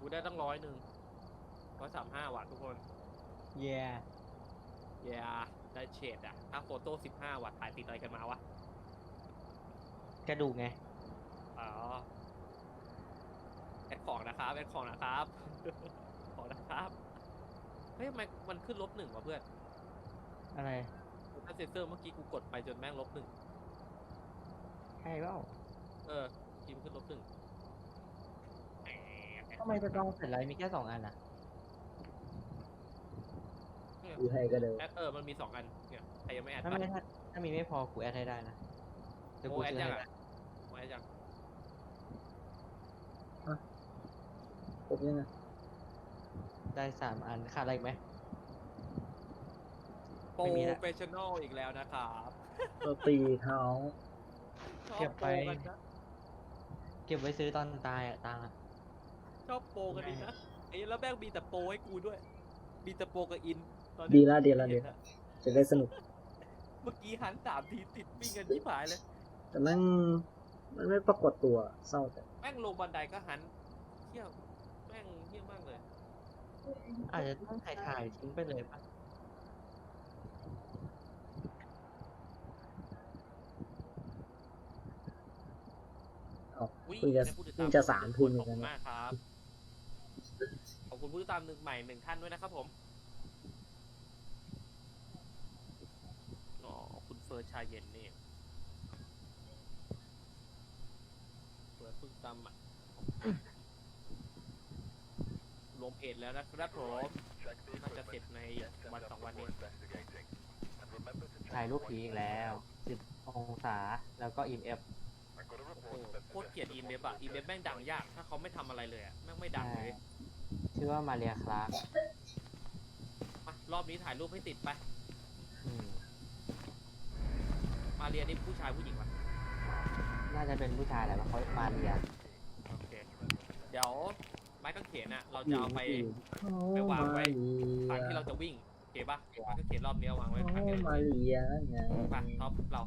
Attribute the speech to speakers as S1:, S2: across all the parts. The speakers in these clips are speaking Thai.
S1: กูได้ตั้งร้อยหนึ่งร้อยสามห้าวัตทุกคน
S2: เย่
S1: เย้ได้เฉดอะถ้าโฟโต้สิบห้าวัตถ่ายติดอะไรกันมาวะ
S2: กระดูกไง
S1: อ๋อแอดของนะครับแอดของนะครับ ของนะครับ เฮ้ยทำไมมันขึ้นลบหนึ่งวะเพื่อน
S2: อะไร
S1: ถ้าเซนเซอร์เมื่อกี้กูกดไปจนแม่งลบหนึ่ง
S2: ใช่เปล่า
S1: เออกินขึ้นลบหนึ่งแอบแอบ
S2: ทำไมจะต้องเสร็จแล้วมีแค่สองอันอะ
S3: กูให้ก็เดิม
S1: แอดเออมันมีสองอันเนี่ยใครยังไม่แอด
S2: ถ้า
S1: ปะ
S2: ไม่ถ้าถ้ามีไม่พอกูแอดให้ได้นะเดี๋ยว
S1: โม
S2: กู
S1: แอด
S2: ซื้อ
S1: ยัง
S2: ให้
S1: อะโมแอดยัง
S3: ผมยังไง
S2: ได้สามอันขาดอะไรอีกไหม
S1: โปร
S2: ไม่มีละ
S1: เฟชชั่นอลอีกแล้วนะครับ
S3: เราตีเขา
S1: ชอบ
S2: เก็บ
S1: โป
S2: ไป
S1: รกันนะ
S2: เก็บไว้ซื้อตอนตายอะตังค์อะ
S1: ชอบโปรกันดีนะไอ้แล้วแม่งมีแต่โปรให้กูด้วย มีแต่โปรกับอินตอนนี้
S3: ดีละดีละดี
S1: เห็น
S3: ละ
S1: อะ
S3: จะได้สนุก
S1: เมื่อกี้หันสามทีติดวิ่งกันที่ผายเลย
S3: แต่แม่งมันไม่ปรากฏตัวเศร้าแต่
S1: แม่งลงบันไดก็หันเที่ยวแม่งเที่ยมากเลย
S2: อาจจะต้องถ่ายถ่ายทิ้งไปเลยปะ
S1: อุ๊ย
S3: เพิ่งจะ
S1: ได้ผู้ติด
S3: เพิ่
S1: ต
S3: งจะสาม
S1: ทุก
S3: ทุ่
S1: ค
S3: ม
S1: น
S3: เห
S1: ข
S3: มื
S1: อ
S3: อบนกัน
S1: คุณ
S3: นะ
S1: มากครับ ขอบคุณผู้ติดตามหนึ่งใหม่หนึ่งท่านด้วยนะครับผมอ๋อคุณเฟิร์สชายเย็นนี่เฟิร์สเพิ่งตามอะรวมเพจแล้วนะครับผมน่าจะเสร็จในวันสองวันนี้
S2: ถ่ายรูปผีอีกแล้วสิบองศา แล้วก็อิมเอฟ
S1: โอ้โหโคตรเกลียดอีเมฟอะอีเมฟแม่งดังยาก ถ้าเขาไม่ทำอะไรเลยอะแม่งไม่ดังเลย
S2: ชื่อว่ามาเรียคลาร์ก
S1: มารอบนี้ถ่ายรูปให้ติดไป
S2: อืม
S1: มาเรียนนี่ผู้ชายผู้หญิงวะ
S2: น่าจะเป็นผู้ชายแหละเพราะเขามาเรีย
S1: โอเค เดี๋ยวไม้กางเขนอะเราจะเอาไป
S3: โอ้
S1: ไปวางไว้
S3: มา
S1: ทาง
S3: เรี
S1: ที่
S3: ย
S1: เราจะวิ่งโอเคปะไม้กางเขนรอบนี้เอาวางไว้
S3: โอ้
S1: ทางที่เรา
S3: มา
S1: จะวิ่ง
S3: เรียไง
S1: ไปท็อปเรา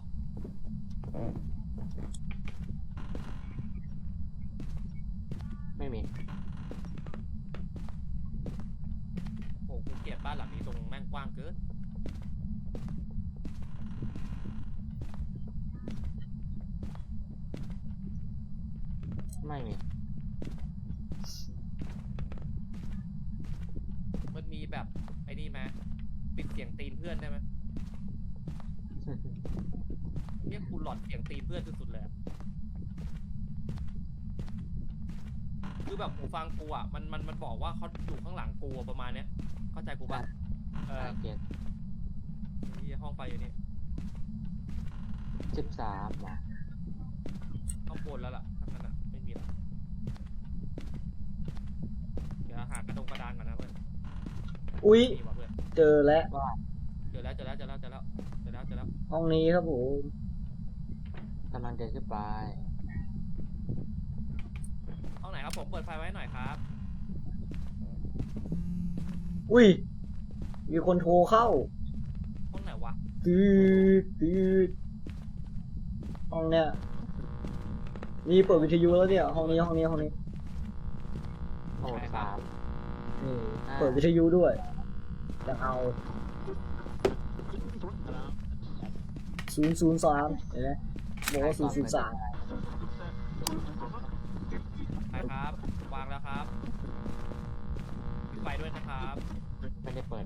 S2: ไม่มี
S1: โอ้โหกูเกลียด บ้านหลังนี้ตรงแม่งกว้างเกิน
S2: ไม่มี
S1: มันมีแบบไอ้นี่ไหมปิดเสียงตีนเพื่อนได้ไหมเนี่ยกูหลอนเสียงตีนเพื่อนสุดๆเลยอะคือแบบหูฟังกูอะมันมันมันบอกว่าเขาอยู่ข้างหลังกูอะประมาณเนี้ย เข้าใจกูปะเออ
S2: เกียร
S1: นี่ห้องไฟอยู่นี่
S2: สิบสามนะ
S1: ข้างบนแล้วล่ะข้างนั้นอะไม่มีแล้วเดี๋ยวหากระดงกระดานก่อนนะเพื่อน
S3: อุ๊ย
S1: มีว่ะเพื่อน
S3: เจอแล้ว
S2: ว่า
S1: เจอแล้วเจอแล้วเจอแล้วเจอแล้วเจอแล้วเจอแล้ว
S3: ห้องนี้ครับผม
S2: กำลังเดินขึ้นไป
S1: ห้องไหนครับผมเปิดไฟไว้หน่อยครับ
S3: อุ้ย มีคนโทรเข้า
S1: ห้องไหนวะ
S3: ตืดตืดห้องเนี้ยนี่เปิดวิทยุแล้วเนี่ยห้องนี้ห้องนี้ห้องนี้
S2: โอ้สาม
S3: นี่
S2: อ่า
S3: เปิดวิทยุด้วยยังเอาศูนย์ศูนย์สามเห็นไหมบอกว่าศูนย์ศูนย์สาม
S1: ไปครับวางแล้วครับ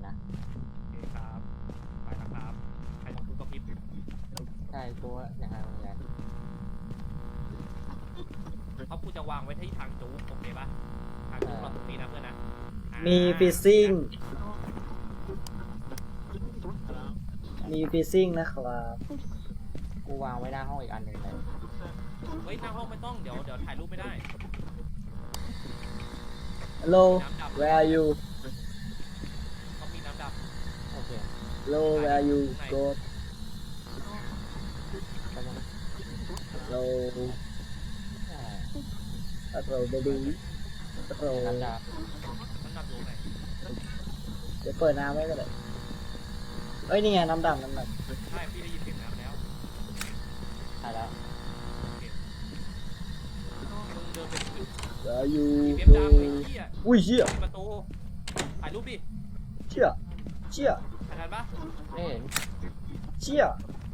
S2: เปิดนะ
S1: โอเคครับ ไปแล้วครับ ใครทำคุณก็พริบ
S2: ใช่ตัวอย่างนั้นเหมือนกัน
S1: เพราะกูจะวางไว้ที่ทางจู๊กโอเคปะทางจู๊กเราตรงนี้นะเพื่อนนะอ่า
S3: มีฟิซซิ่ง มีฟิซซิ่งนะครับ
S2: กูวางไว้หน้าห้องอีกอันหนึ่งเลย
S1: เฮ้ยหน้าห้องไม่ต้องเดี๋ยวเดี๋ยวถ่ายรูปไม่ได้
S3: Hello
S1: น้ำดับ
S3: where are you
S1: ต้องมีน้ำดับ
S2: โอเค
S3: Hello where are you go
S2: กำลัง
S3: Hello
S2: อ่า
S3: Hello baby Hello
S2: น้ำดาบ
S1: น้ำดับอยู่ไหน
S3: เดี๋ยวเปิดน้ำไว้ก็ได้เอ้ยนี่ไงน้ำดำน้ำด
S1: ใช่พี่ได้ยินเสียงน้ำแล้ว
S2: ถ่ายแล้ว
S1: มึงเดินไปถึงำ
S3: Where are you
S1: มีเว็บดัง
S3: Go
S1: ไอ้เหี้ย
S3: อุ้ยเชี่ย
S1: ปิดประตูถ่ายรูปดิ
S3: เชี่ยเชี่ย
S1: ถ่ายทันปะ
S2: ไม่เห็น
S3: เชี่ย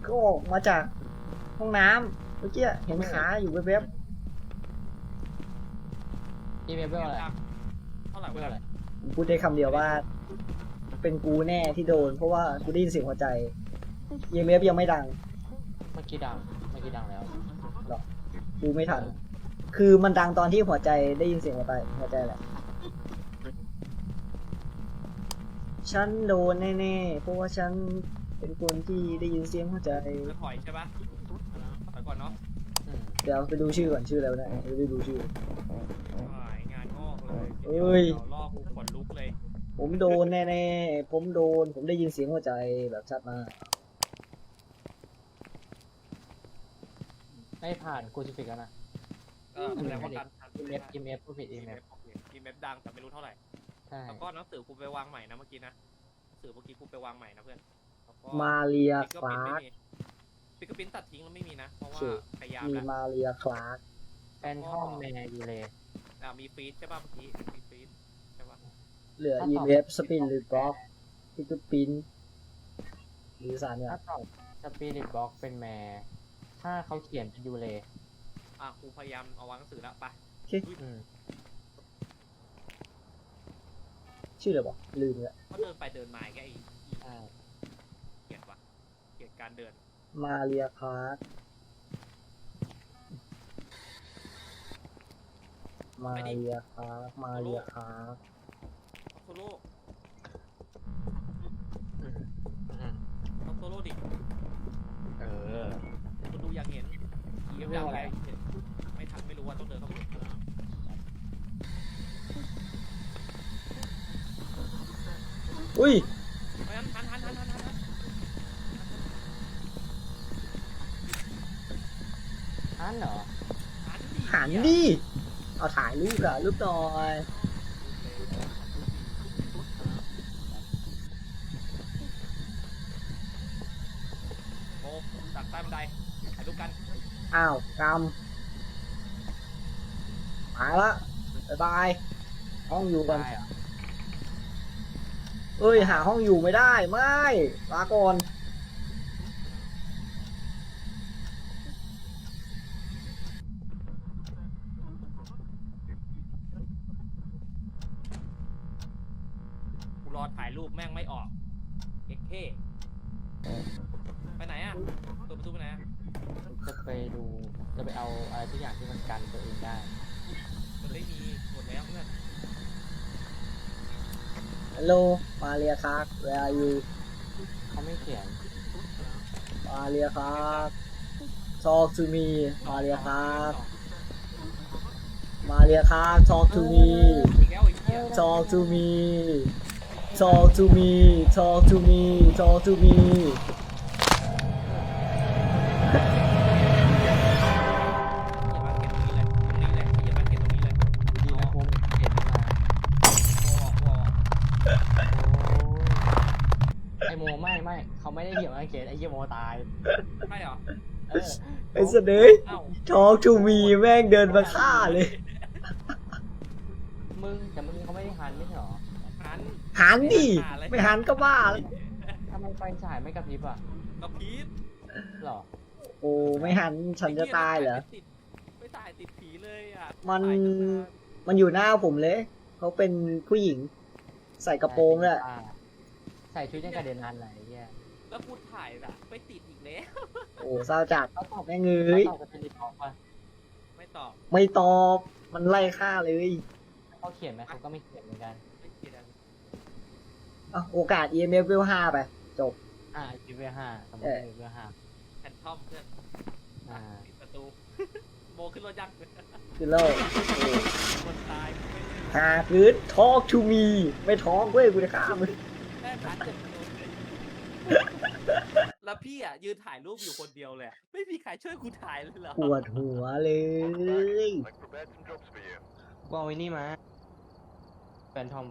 S3: ก็ออกมาจากห้องน้ำเมื่อกี้เห็นขาอยู่แวบ
S2: อีเมลเบลอะไร
S1: เท่าไหร่
S2: เบล
S1: วะ
S2: อะไร
S3: ๆผมพูดได้คำเดียวว่า เป็นกูแน่ที่โดน เพราะว่ากูได้ยินเสียงหัวใจเยเมฟยังไม่ดัง
S2: เมื่อกี้ดังเมื่อกี้ดังแล้ว
S3: กูไม่ทัน คือมันดังตอนที่หัวใจได้ยินเสียงหัวใจหัวใจแหละ ฉันโดนแน่ๆ เพราะว่าฉันเป็นคนที่ได้ยินเสียงหัวใจ
S1: จะถอยใช่ปะถอยก่อนเนาะ
S2: อืม
S3: เดี๋ยวไปดูชื่อก่อนชื่อแล้วนะไม่ได้ดูชื่อ
S1: ถ่ายงานงอกเลย
S3: เอ้ย
S1: ดี๋วล่อกูขนลุกเลย
S3: ผมโดนแน่ๆ ผมโดน ผมได้ยินเสียงหัวใจแบบชัดมาก
S2: ไม่ผ่านกูจะฟิกแล้วนะ
S1: เออแสดงว่าการทัน
S2: อีเมลอีเมลผู้ผิดอี
S1: อี
S2: เม
S1: เม
S2: ล
S1: ฟอีเมฟดังแต่ไม่รู้เท่าไหร่
S2: ใช่
S1: แล้วก็หนังสือกูไปวางใหม่นะเมื่อกี้นะหนังสือเมื่อกี้กูไปวางใหม่นะเพื่อนแล้วก็
S3: มาเรีย
S1: ฟิก
S3: ค
S1: เกอร์
S3: ลา
S1: ปิ้น
S3: ร์ก
S1: ไม่มีฟิกเกอร์ปิ้นตัดทิ้งแล้วไม่มีนะ เพราะว่า
S3: โอเค
S1: พยายาม
S3: มี
S1: แล้ว
S3: มาเรียคลาร์ก
S2: แฟนทอมแมร์ยูเล
S1: อ่ามีฟรีดใช่ป่ะเมื่อกี้มีฟรีดใช่ป่ะ
S3: เหลือ
S2: ถ้า
S3: อี
S2: ตอบ
S3: เมฟสปินหรือบล็อกพิกปินหรือสารเนี่ย
S2: ถ้าตอบสปิริตบ็อกเป็นแมร์ถ้าเขาเขียนเป็นยูเล
S1: อะกูพยายามเอาวางหนังสือแล้วไป
S2: อืม
S3: ชื่ออะไรบอกลืมแล้ว
S1: เขาเดินไปเดินมาแกไอ้อี
S2: ใช่
S1: เกลียดว่ะเกลียดการเดิน
S3: มาเรียคลาร์กมาเรียคลาร์กมาเรียคลาร์ก
S1: โซโล่
S2: อืมอืม
S1: ต้องโซโล่ดิ
S2: เออ
S1: กูดูอยากเห็นอีเอฟ
S2: ไม่
S1: ดัง
S2: เอาอะไร
S1: ไงไม่ทันไม่รู้ว่าต้องเดินเข้าไปดู
S3: อุ้ย
S1: เพราะฉะนั้นหันหันหันหันหันหัน
S2: อันเหรอ
S1: หันดิ
S3: หันดิเอาถ่ายรูปอะรูปหน่อย
S1: โมตักใต้บันไดถ่ายรูปกัน
S3: อ้าวกำมาละบ๊ายบายห้องอยู่กัน
S2: ได้ เหรอ
S3: เอ้ย หาห้องอยู่ไม่ได้ไม่ลาก่อน
S1: กูรอถ่ายรูปแม่งไม่ออกเอ็กเท่ไปไหนอะเปิดประตูไปไหนอะ
S2: จะไปดู จะไปเอาอะไรทุกอย่างที่มันกันตัวเองได้
S1: มันไม่มีหมดแล้วเพื่อน
S3: ฮัลโหลมาเรียครับ where are you
S2: เขาไม่เขียน
S3: มาเรียครับ talk to me มาเรียครับ มาเรียครับ talk to me
S1: อีกแล้วไอ้เหี้ย
S3: talk to me talk to me talk to me talk to me
S2: โอ้ยไอโมไม่ไม่เขาไม่ได้เขียนมาเขียนไอเหี้ยโมตาย
S1: ใช่เหรอ
S2: เออ
S3: ไอ้เสนย
S1: เอ้า
S3: talk to me แม่งเดินมาฆ่าเลย
S2: มึงแต่มึงเขาไม่ได้หันไม่ใช่หรอ
S1: หัน
S3: หันดิ ไม่หันก็บ้าแล้ว
S2: ทำไมไฟฉายไม่กระพริบอะ
S1: กระพริบ
S2: หรอ
S3: โอ้ไม่หันฉันจะตายเหรอ
S1: ไม่ตายติดผีเลยอะ
S3: มัน
S1: ตายตั้งนาน
S3: มันอยู่หน้าผมเลย เขาเป็นผู้หญิง ใส่กระโปรงเลย
S2: ใส่ชุดยังกระเด็นอันไหนเหี้ย
S1: แล้วกูถ่ายอะไม่ติดอีกแล้ว
S3: โอ้เศร้าจัด
S2: เขาตอบ
S3: แม่งเอ้ย
S2: เขาตอบจะเป็นรีพอร์ตป่ะ
S1: ไม่ตอบ
S3: ไม่ตอบมันไล่ฆ่าเลย
S2: เขาเขียนไหมเขาก็ไม่เขียนเหมือนกัน
S1: ไม่เขียน
S3: อะโอกาส EMF เวลห้าไปจบ
S2: อ่าจีเวห้าสมม
S3: เอ
S2: ติ
S3: อ
S2: เวห้า
S1: แผ่นทอมเพื่อน
S2: อ่า
S1: ปิดประตูโมขึ้นรถยัง
S3: คือเล่า
S1: คนตายไม่ได้
S3: หาพื้น talk to me ไม่ talk เว้ยกูจะฆ่ามึง
S1: แม่พัดเจ็บโดนแล้วพี่อะยืนถ่ายรูปอยู่คนเดียวเลยอะไม่มีใครช่วยกูถ่ายเลยเหรอ
S3: ปวดหัวเลย
S4: I've prepared some jobs for you.
S2: กูเอาไอ้นี่มาแฟนทอม